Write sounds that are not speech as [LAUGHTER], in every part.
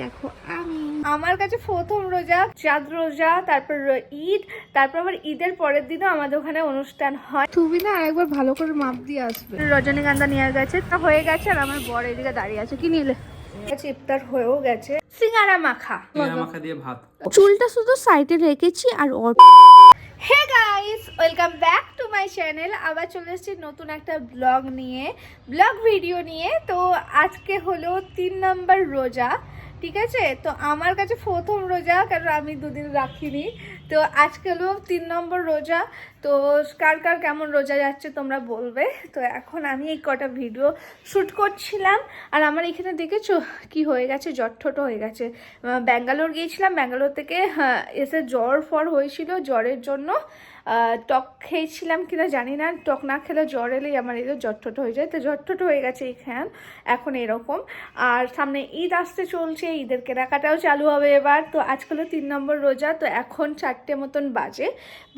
দেখো আমি। আমার কাছে প্রথম রোজা চাঁদ রোজা তারপর ঈদ তারপর আবার ঈদের পরের দিনও আমাদের ওখানে অনুষ্ঠান হয়। তুমি না আরেকবার ভালো করে মাপ দিয়ে আসবে। রজনীগন্ধা নিয়ে গেছে তা হয়ে গেছে আর আমার বর এদিকে দাঁড়িয়ে আছে কি নিলে? গেছে ইফতার হয়েও গেছে। সিঙ্গারা মাখা। মাখা দিয়ে ভাত। চুলটা শুধু সাইডে রেখেছি আর hey guys welcome back to my channel. আবার চলে এসেছি নতুন একটা ব্লগ নিয়ে ব্লগ ভিডিও নিয়ে। তো আজকে হলো তিন নম্বর রোজা। ঠিক আছে? তো আমার কাছে প্রথম রোজা কারণ আমি দুদিন রাখিনি। তো আজকে হলো তিন নম্বর রোজা। তো কার কার কেমন রোজা যাচ্ছে তোমরা বলবে। তো এখন আমি এই কটা ভিডিও শ্যুট করছিলাম। আর আমার এখানে দেখেছ কি হয়ে গেছে? জ্বর ঠোঁটো হয়ে গেছে। ব্যাঙ্গালোর গিয়েছিলাম। ব্যাঙ্গালোর থেকে এসে জ্বর ফর হয়েছিল জ্বরের জন্য। টক খেয়েছিলাম কিনা জানি না। টক না খেলে জ্বর এলেই আমার জ্বর ঠোঁটো হয়ে যায়। তো ঠোঁটো হয়ে গেছে এইখান এখন এরকম। আর সামনে ঈদ আসতে চলছে। ঈদের কেনাকাটাও চালু হবে এবার। তো আজকে হলো তিন নম্বর রোজা। তো এখন চারটে মতন বাজে।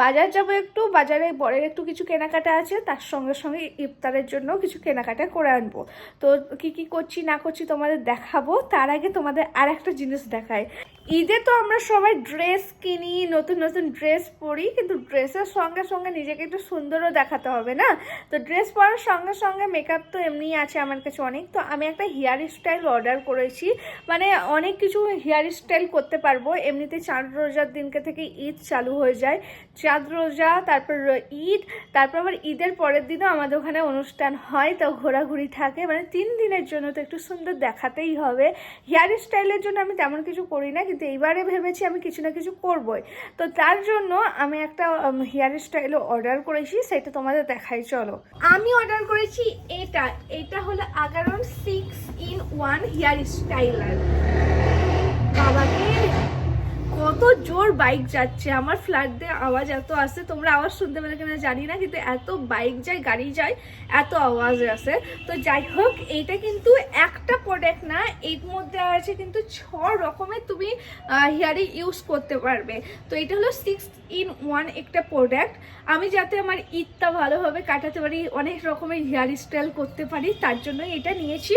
বাজার যাব একটু, বাজারে বরের একটু কিছু কেনাকাটা আছে, তার সঙ্গে সঙ্গে ইফতারের জন্য কিছু কেনাকাটা করে আনব। তো কি কি করছি না করছি তোমাদের দেখাবো, তার আগে তোমাদের আর একটা জিনিস দেখায় ঈদে তো আমরা সবাই ড্রেস কিনি, নতুন নতুন ড্রেস পরি, কিন্তু ড্রেসের সঙ্গে সঙ্গে নিজেকে একটু সুন্দরও দেখাতে হবে না? তো ড্রেস পরার সঙ্গে সঙ্গে মেকআপ তো এমনিই আছে আমার কাছে অনেক। তো আমি একটা হেয়ার স্টাইল অর্ডার করেছি। মানে অনেক কিছু হেয়ার স্টাইল করতে পারব। এমনিতে চাঁদ রোজার দিনকে থেকে ঈদ চালু হয়ে যায়। চাঁদ রোজা, তারপর ঈদ, তারপর আবার ঈদের পরের দিনও আমাদের ওখানে অনুষ্ঠান হয়। তো ঘোরাঘুরি থাকে। মানে তিন দিনের জন্য তো একটু সুন্দর দেখাতেই হবে। হেয়ার স্টাইলের জন্য আমি তেমন কিছু করি না কিন্তু এইবারে ভেবেছি আমি কিছু না কিছু করবই। তো তার জন্য আমি একটা হেয়ার স্টাইলও অর্ডার করেছি, সেটা তোমাদের দেখাই, চলো। আমি অর্ডার করেছি এটা। এটা হলো আগারন six in one hair styler. বাবাকে কত জোর বাইক যাচ্ছে, আমার ফ্ল্যাট দিয়ে আওয়াজ এত আসে, তোমরা আওয়াজ শুনতে পেলে কিনা জানি না, কিন্তু এত বাইক যায়, গাড়ি যায়, এত আওয়াজ আসে। তো যাই হোক এইটা কিন্তু একটা প্রোডাক্ট না, এর মধ্যে আছে কিন্তু ছ রকমের তুমি হেয়ারে ইউজ করতে পারবে। তো এটা হলো সিক্স ইন ওয়ান একটা প্রোডাক্ট আমি যাতে আমার ঈদটা ভালোভাবে কাটাতে পারি, অনেক রকমের হেয়ার স্টাইল করতে পারি, তার জন্য এটা নিয়েছি।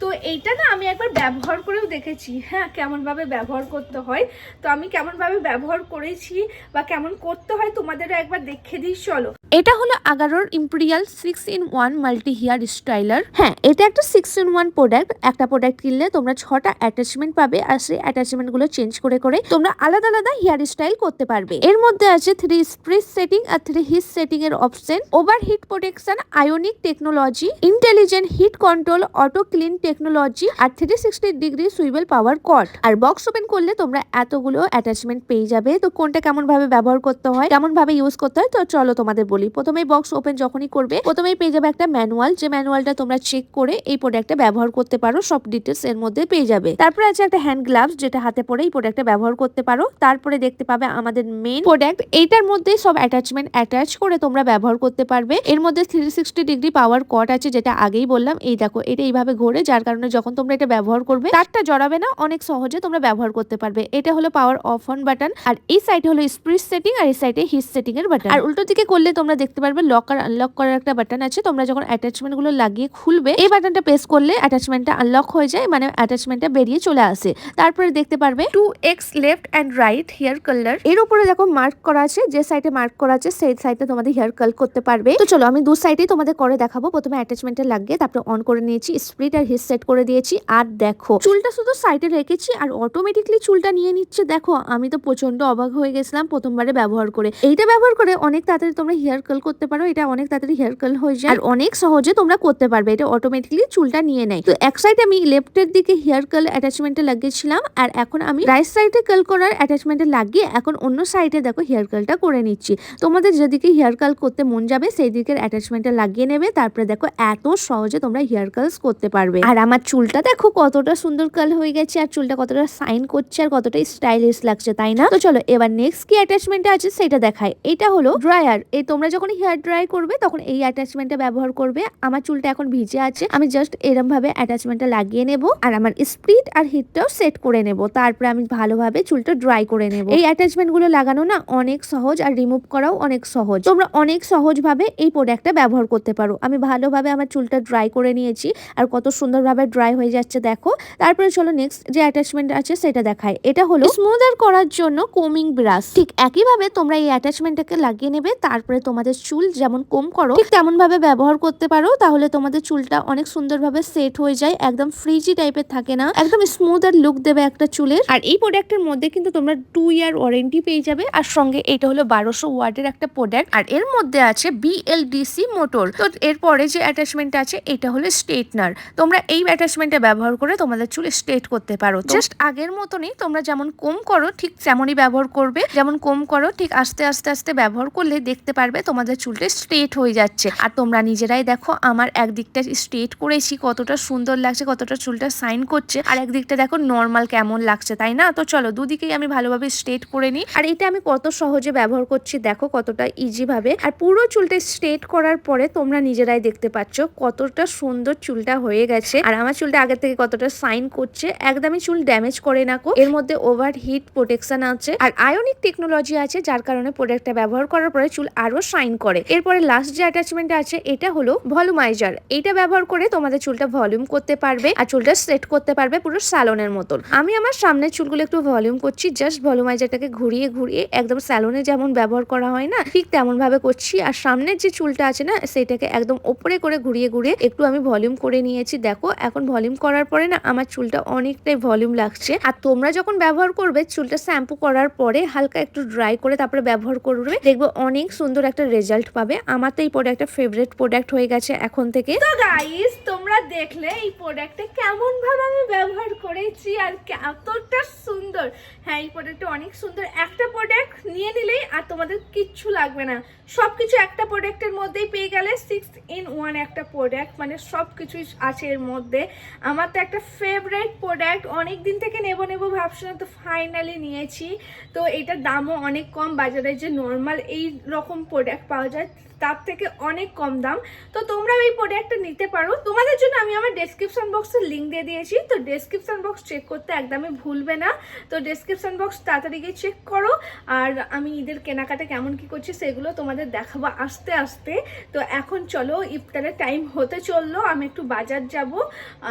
তো এইটা না আমি একবার ব্যবহার করেও দেখেছি হ্যাঁ কেমনভাবে ব্যবহার করতে হয়। তো আমি কেমনভাবে ব্যবহার করেছি বা কেমন করতে হয় তোমাদেরও একবার দেখে দিই চলো। এটা হলো আগারোর imperial six in one multi hair styler হ্যাঁ এটা একটা সিক্স ইন ওয়ান প্রোডাক্ট একটা প্রোডাক্ট কিনলে তোমরা ছটা অ্যাটাচমেন্ট পাবে আর সেই অ্যাটাচমেন্টগুলো চেঞ্জ করে করে তোমরা আলাদা আলাদা হেয়ার স্টাইল করতে পারবে। এর মধ্যে আছে থ্রি স্প্রিস সেটিং আর থ্রি হিট সেটিং এর option over heat protection ionic technology intelligent heat control auto clean technology আর three sixty degree swivel power cord আর বক্স ওপেন করলে তোমরা এতগুলো অ্যাটাচমেন্ট পেয়ে যাবে। তো কোনটা কেমন ভাবে ব্যবহার করতে হয় কেমন ভাবে ইউজ করতে হয়, তো চলো তোমাদের বলি। প্রথমেই বক্স ওপেন যখনই করবে, প্রথমেই পেয়ে যাবে একটা ম্যানুয়াল যে ম্যানুয়ালটা তোমরা চেক করে এই প্রোডাক্টটা ব্যবহার করতে পারো, সব ডিটেলস এর মধ্যে পেয়ে যাবে। তারপরে আছে একটা হ্যান্ড গ্লাভস যেটা হাতে পরে এই প্রোডাক্টটা ব্যবহার করতে পারো। তারপরে দেখতে পাবে আমাদের মেইন প্রোডাক্ট এইটার মধ্যে সব অ্যাটাচমেন্ট অ্যাটাচ করে তোমরা ব্যবহার করতে পারবে। এর মধ্যে three sixty degree power cord আছে, যেটা আগেই বললাম। এই দেখো, এটা এইভাবে ঘোরে, যার কারণে যখন তোমরা এটা ব্যবহার করবে, তারটা জড়াবে না, অনেক সহজে তোমরা ব্যবহার করতে পারবে। এটা হলো পাওয়ার অফ অন বাটন আর এই সাইডে হলো স্প্রিস সেটিং আর এই সাইডে হিট সেটিং এর বাটন আর উল্টো দিকে করলে তোমরা দেখতে পারবে লক আর আনলক করার একটা বাটন আছে। তোমরা যখন অ্যাটাচমেন্টগুলো লাগিয়ে খুলবে, এই বাটনটা প্রেস করলে অ্যাটাচমেন্টটা আনলক হয়ে যায় মানে অ্যাটাচমেন্টটা বেরিয়ে চলে আসে। তারপরে দেখতে পারবে two x left and right hair কালারের উপরে দেখো মার্ক করা আছে, যে সাইডে মার্ক করা আছে, সেই সাইডে তোমাদের হেয়ার কাল করতে পারবে। তো চলো, আমি দু সাইডেই তোমাদের করে দেখাবো। প্রথমে অ্যাটাচমেন্টটা লাগিয়ে তারপরে অন করে নিয়েছি স্প্রিট আর হিট সেট করে দিয়েছি। আর দেখো, চুলটা শুধু সাইডে রেখেছি, আর অটোমেটিকলি চুলটা নিয়ে নিচ্ছে। দেখো আমি তো প্রচণ্ড অবাক হয়ে গেছিলাম প্রথমবারে ব্যবহার করে। এইটা ব্যবহার করে অনেক তাড়াতাড়ি তোমরা হেয়ার কাল করতে পারো, এটা অনেক তাড়াতাড়ি হেয়ার কাল হয়ে যায়। আর অনেক সহজে তোমরা করতে পারবে, এটা অটোমেটিকলি চুলটা নিয়ে নেয়। তো এক সাইডে আমি লেফটের দিকে হেয়ার কাল অ্যাটাচমেন্টটা লাগিয়েছিলাম, আর এখন আমি রাইট সাইডে কাল করার অ্যাটাচমেন্টে লাগিয়ে এখন অন্য সাইডে দেখো হেয়ার কালটা করে নিচ্ছি। তোমাদের যেদিকে হেয়ার কাল করতে মন যাবে সেই দিকের অ্যাটাচমেন্টটা লাগিয়ে নেবে, তারপরে দেখো এত সহজে তোমরা হেয়ার কালস করতে পারবে। আর আমার চুলটা দেখো কতটা সুন্দর কাল হয়ে গেছে, আর চুলটা কতটা সাইন করছে, আর কতটা স্টাইলিশ লাগছে, তাই না? তো চলো, এবার নেক্সট কি অ্যাটাচমেন্ট আছে সেটা দেখায় এটা হলো ড্রায়ার এই তোমরা যখন হেয়ার ড্রাই করবে, তখন এই অ্যাটাচমেন্টটা ব্যবহার করবে। আমার চুলটা এখন ভিজে আছে। আমি জাস্ট এরম ভাবে অ্যাটাচমেন্টটা লাগিয়ে নেব। আর আমার স্পিড আর হিটটাও সেট করে নেব। তারপরে আমি ভালোভাবে চুলটা ড্রাই করে নেব। এই অ্যাটাচমেন্টগুলো লাগানো না অনেক সহজ আর রিমুভ করাও অনেক সহজ। তোমরা অনেক সহজ ভাবে এই প্রোডাক্টটা ব্যবহার করতে পারো। আমি ভালোভাবে আমার চুলটা ড্রাই করে নিয়েছি। আর কত সুন্দরভাবে ড্রাই হয়ে যাচ্ছে, দেখো। তারপরে চলো নেক্সট যে অ্যাটাচমেন্ট আছে সেটা দেখায় এটা হলো স্মুদার করার জন্য কোমিং ব্রাশ। ঠিক একইভাবে তোমরা এই অ্যাটাচমেন্টটাকে লাগিয়ে নেবে তারপরে তোমাদের চুল যেমন কম করো ঠিক তেমন ভাবে ব্যবহার করতে পারো তাহলে তোমাদের চুলটা অনেক সুন্দরভাবে সেট হয়ে যায় একদম ফ্রিজি টাইপের থাকে না একদম স্মুথ আর লুক দেবে একটা চুলের। আর এই প্রোডাক্টের মধ্যে কিন্তু তোমরা টু ইয়ার ওয়ারেন্টি পেয়ে যাবে আর সঙ্গে এটা হলো বারোশো ওয়ার্ডের একটা প্রোডাক্ট আর এর মধ্যে আছে বিএলডিসি মোটর তো এরপরে যে অ্যাটাচমেন্ট আছে এটা হলো স্ট্রেটনার তোমরা এই অ্যাটাচমেন্টটা ব্যবহার করে তোমাদের চুল স্ট্রেট করতে পারো। জাস্ট আগের মতনই তোমরা যেমন কম করো ঠিক তেমনই ব্যবহার করবে। যেমন কম করো, ঠিক আস্তে আস্তে আস্তে ব্যবহার করলে দেখতে পারবে তোমাদের চুলটা স্ট্রেট হয়ে যাচ্ছে। আর তোমরা নিজেরাই দেখো, আমার একদিকটা স্ট্রেট করেছি, কতটা সুন্দর লাগছে, কতটা চুলটা সাইন করছে। আর একদিকটা দেখো নর্মাল কেমন লাগছে, তাই না? তো চলো, দুদিকেই আমি ভালোভাবে স্ট্রেট করে নিই। আর এটা আমি কত সহজে ব্যবহার করছি, দেখো কতটা ইজি ভাবে। আর পুরো চুলটা স্ট্রেট করার পরে তোমরা নিজেরাই দেখতে পাচ্ছ কতটা সুন্দর চুলটা হয়ে গেছে। আর আমার চুলটা আগে থেকে কতটা সাইন করছে, একদমই চুল ড্যামেজ করে না কো। এর মধ্যে ওভার হিট প্রোটেকশন আছে আর আয়নিক টেকনোলজি আছে, যার কারণে প্রোডাক্টটা ব্যবহার করার পরে চুল আরও শাইন করে। এরপরে লাস্ট যে অ্যাটাচমেন্ট আছে, এটা হলো ভলিউমাইজার এটা ব্যবহার করে তোমাদের চুলটা ভলিউম করতে পারবে আর চুলটা সেট করতে পারবে পুরো স্যালনের মতন। আমি আমার সামনের চুলগুলো একটু ভলিউম করছি জাস্ট ভলিউমাইজারটাকে ঘুরিয়ে ঘুরিয়ে একদম স্যালনে যেমন ব্যবহার করা হয় না, ঠিক তেমন ভাবে করছি। আর সামনের যে চুলটা আছে না সেটাকে একদম ওপরে করে ঘুরিয়ে ঘুরিয়ে একটু আমি ভলিউম করে নিয়েছি। দেখো, এখন ভলিউম করার পরে না, আমার চুলটা অনেকটাই ভলিউম লাগছে। আর তোমরা যখন ব্যবহার করবে চুলটা শ্যাম্পু করার পরে হালকা একটু ড্রাই করে তারপরে ব্যবহার করবে। দেখবে অনেক সুন্দর একটা রেজাল্ট পাবে। আমার তো এই প্রোডাক্টটা ফেভারিট প্রোডাক্ট হয়ে গেছে এখন থেকে। তো গাইস তোমরা দেখলে এই প্রোডাক্টটা কেমন ভাবে আমি ব্যবহার করেছি আর এতটা সুন্দর। হ্যাঁ এই প্রোডাক্টটা অনেক সুন্দর। একটা প্রোডাক্ট নিয়ে নিলেই আর তোমাদের কিচ্ছু লাগবে না। সব কিছু একটা প্রোডাক্টের মধ্যেই পেয়ে গেলে সিক্স ইন ওয়ান একটা প্রোডাক্ট মানে সব কিছুই আছে এর মধ্যে। আমার তো একটা ফেভারিট প্রোডাক্ট অনেক দিন থেকে নেব নেব ভাবছিলাম তো ফাইনালি নিয়েছি। তো এটার দামও অনেক কম, বাজারে যে নর্মাল এই রকম প্রোডাক্ট পাওয়া যায়, তার থেকে অনেক কম দাম। তো তোমরা এই প্রোডাক্টটা নিতে পারো। তোমাদের জন্য আমি আমার ডেসক্রিপশন বক্সে লিঙ্ক দিয়ে দিয়েছি। তো ডেসক্রিপশন বক্স চেক করতে একদমই ভুলবে না। তো ডেসক্রিপশন বক্স তাড়াতাড়ি গিয়ে চেক করো। আর আমি ঈদের কেনাকাটা কেমন কি করছি সেগুলো তোমাদের দেখাবো আস্তে আস্তে। তো এখন চলো, ইফতারের টাইম হতে চলল। আমি একটু বাজার যাব।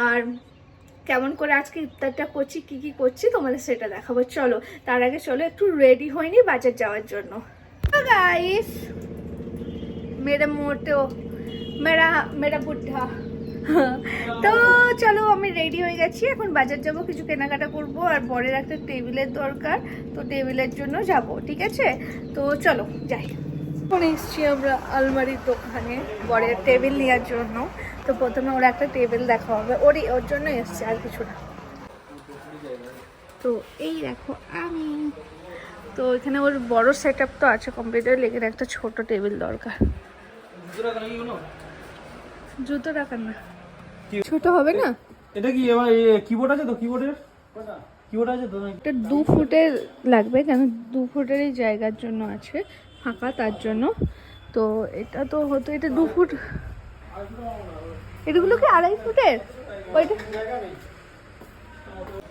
আর কেমন করে আজকে ইফতারটা করছি, কি কি করছি, তোমাদের সেটা দেখাবো। চলো, তার আগে চলো, একটু রেডি হয়নি বাজার যাওয়ার জন্য। গাইস মোটো, মেরা মেরা বুদ্ধা [LAUGHS] তো চলো, আমি রেডি হয়ে গেছি, এখন বাজার যাব, কিছু কেনাকাটা করব, আর বরের একটা টেবিলের দরকার, তো টেবিলের জন্য যাব, ঠিক আছে? তো চলো, যাই। এখন এসছি আমরা আলমারির দোকানে বরের টেবিল নেওয়ার জন্য। তো প্রথমে ওর একটা টেবিল দেখা হবে। ওরই ওর জন্য এসছে আর কিছু না। তো এই দেখো আমি। তো এখানে ওর বড় সেট তো আছে কম্পিউটার লেগে একটা ছোট টেবিল দরকার। জুতো রাখার না। ছোট হবে না? এটা কি এবার কিবোর্ড আছে তো কিবোর্ডের কিবোর্ড আছে তো এটা দু ফুটের লাগবে কেন? দু ফুটেরই জায়গার জন্য আছে। ফাঁকা তার জন্য। তো এটা তো হতো এটা দু ফুট। এগুলো কি আড়াই ফুটের? ওইটা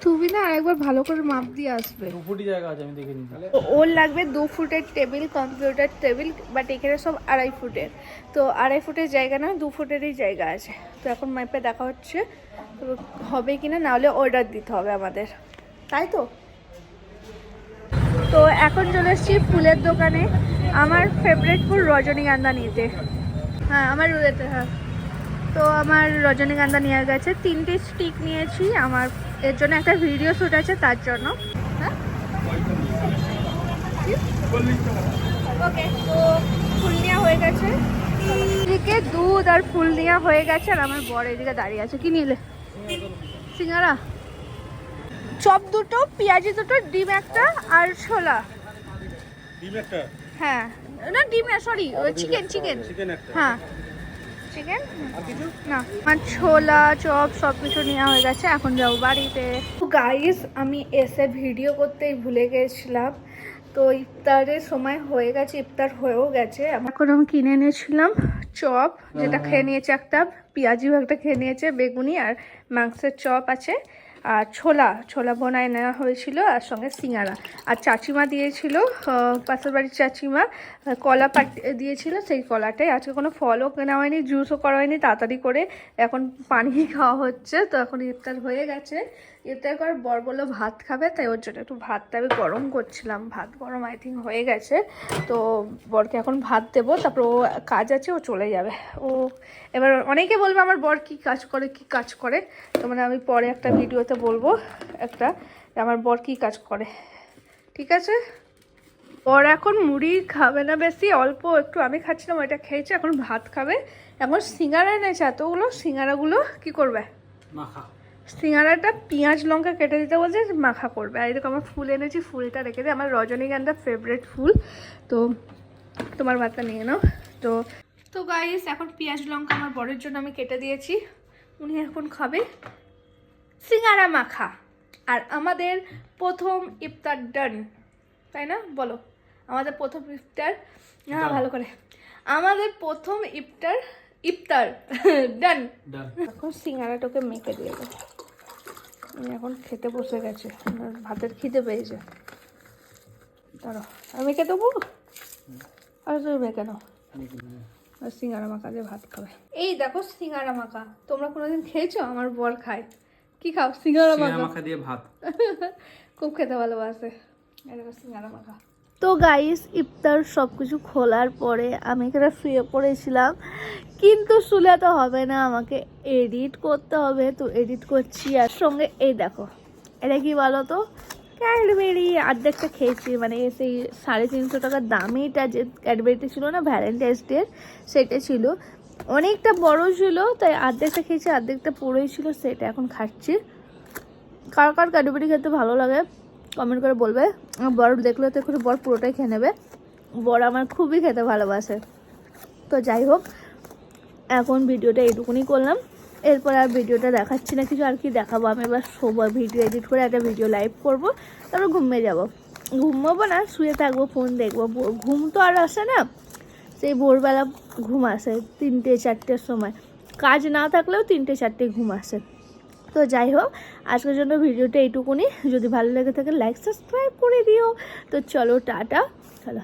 তুমি না আরেকবার ভালো করে মাপ দিয়ে আসবে। দু ফুটি জায়গা আছে আমি দেখে নিচ্ছি। তো ওর লাগবে দু ফুটের টেবিল কম্পিউটার টেবিল বাট এখানে সব আড়াই ফুটের। তো আড়াই ফুটের জায়গা না দু ফুটেরই জায়গা আছে। তো এখন দেখা হচ্ছে তো হবে কি না নাহলে অর্ডার দিতে হবে আমাদের। তাই তো? তো এখন চলে এসেছি ফুলের দোকানে। আমার ফেভারিট ফুল রজনীগন্ধা নিতে হ্যাঁ আমার রুদেতে হ্যাঁ। তো আমার রজনীগন্ধা নিয়ে গেছে। তিনটে স্টিক নিয়েছি। আমার, এর জন্য একটা ভিডিও শ্যুট আছে, তার জন্য। হ্যাঁ? ওকে তো ফুল নেওয়া হয়ে গেছে। এদিকে দুধ আর ফুল নেওয়া হয়ে গেছে, আর আমার বর এদিকে দাঁড়িয়ে আছে। কি নিলে? সিঙ্গারা। চপ দুটো, পেঁয়াজি দুটো, ডিম একটা আর ছোলা। ডিম একটা। হ্যাঁ। না ডিম না সরি চিকেন চিকেন চিকেন হ্যাঁ। চিকেন না আমার ছোলা চপ সব কিছু নেওয়া হয়ে গেছে এখন যাব বাড়িতে। গাইস আমি এসে ভিডিও করতেই ভুলে গেছিলাম। তো ইফতারের সময় হয়ে গেছে ইফতার হয়েও গেছে। এখন আমি কিনে এনেছিলাম চপ যেটা খেয়ে নিয়েছে একটা পেঁয়াজি একটা খেয়ে নিয়েছে বেগুনি আর মাংসের চপ আছে। আর ছোলা ছোলা বোনায় নেওয়া হয়েছিল আর সঙ্গে সিঙ্গারা। আর চাচিমা দিয়েছিল পাশের বাড়ির চাচিমা কলা পাট দিয়েছিল, সেই কলাটাই। আজকে কোনো ফলও কেনা হয়নি, জুসও করা হয়নি, তাড়াতাড়ি করে এখন পানি খাওয়া হচ্ছে, তো এখন ইফতার হয়ে গেছে। ইফতার করে বর বলল ভাত খাবে, তাই ওর জন্য একটু ভাতটা আমি গরম করছিলাম। ভাত গরম আই থিঙ্ক হয়ে গেছে। তো বরকে এখন ভাত দেবো, তারপর ও কাজ আছে, ও চলে যাবে। ও এবার অনেকে বলবে আমার বর কি কাজ করে, কি কাজ করে? তো মানে আমি পরে একটা ভিডিওতে বলব একটা আমার বর কি কাজ করে। ঠিক আছে? ওর এখন মুড়ি খাবে না বেশি, অল্প একটু আমি খাচ্ছিলাম, ওইটা খেয়েছে, এখন ভাত খাবে। এখন সিঙ্গারা এনেছে, এতগুলো সিঙ্গারাগুলো, কি করবে? মাখা। সিঙ্গারাটা পেঁয়াজ লঙ্কা কেটে দিতে বলছে মাখা করবে। আর এরকম আমার ফুল এনেছি ফুলটা রেখে দিই। আমার রজনীগন্ধা ফেভারেট ফুল। তো তোমার ভাতটা নিয়ে নাও। তো তো গাইস এখন পেঁয়াজ লঙ্কা আমার বরের জন্য আমি কেটে দিয়েছি। উনি এখন খাবে সিঙ্গারা মাখা। আর আমাদের প্রথম ইফতার ডান তাই না? বলো। আমাদের প্রথম ইফতার হ্যাঁ ভালো করে। আমাদের প্রথম ইফতার ইফতার [LAUGHS] ডান ডান এখন সিঙ্গারাটাকে মেখে দিয়ে দেবো উনি এখন খেতে বসে গেছে। ভাতের খিদে পেয়েছে দাঁড়ো আমি মেখে দেবো? আর তুমি মেখে নাও আর সিঙ্গারা মাখা দিয়ে ভাত খাবে। এই দেখো সিঙ্গারা মাখা। তোমরা কোনোদিন খেয়েছো? আমার বর খায় কি খাও? সিঙ্গারা সিঙ্গারা মাখা। মাখা দিয়ে ভাত। খুব খেতে ভালোবাসে। এরকম সিঙ্গারা মাখা। তো গাইস ইফতার সব কিছু খোলার পরে আমি এখানে শুয়ে পড়েছিলাম। কিন্তু শুলে তো হবে না, আমাকে এডিট করতে হবে। তো এডিট করছি আর সঙ্গে এই দেখো, এটা কি বলো তো ক্যাডবেরি অর্ধেকটা খেয়েছি মানে সেই সাড়ে তিনশো টাকার দামিটা যে ক্যাডবেরিটা ছিল না ভ্যালেন্টাইন্স ডে সেটা ছিল। অনেকটা বড় ছিল, তাই অর্ধেকটা খেয়েছি অর্ধেকটা পুরোই ছিল, সেটা এখন খাচ্ছি। কার কার ক্যাডবেরি খেতে ভালো লাগে? কমেন্ট করে বলবে বড় দেখলে তো একটু বড় পুরোটাই খেয়ে নেবে। বর আমার খুবই খেতে ভালোবাসে। তো যাই হোক, এখন ভিডিওটা এইটুকুনি করলাম। এরপর আর ভিডিওটা দেখাচ্ছি না, কিছু আর কি দেখাবো? আমি এবার শোবো, ভিডিও এডিট করে একটা ভিডিও লাইভ করব, তারপর ঘুমিয়ে যাব। ঘুমাবো না, শুয়ে থাকব ফোন দেখব। ঘুম তো আর আসে না। সেই ভোরবেলা ঘুম আসে তিনটে, চারটের সময়। কাজ না থাকলেও তিনটে, চারটে ঘুম আসে। তো যাই হোক, আজকের জন্য ভিডিওটা এইটুকুনি। যদি ভালো লেগে থাকে লাইক সাবস্ক্রাইব করে দিও। তো চলো, টাটা। চলো।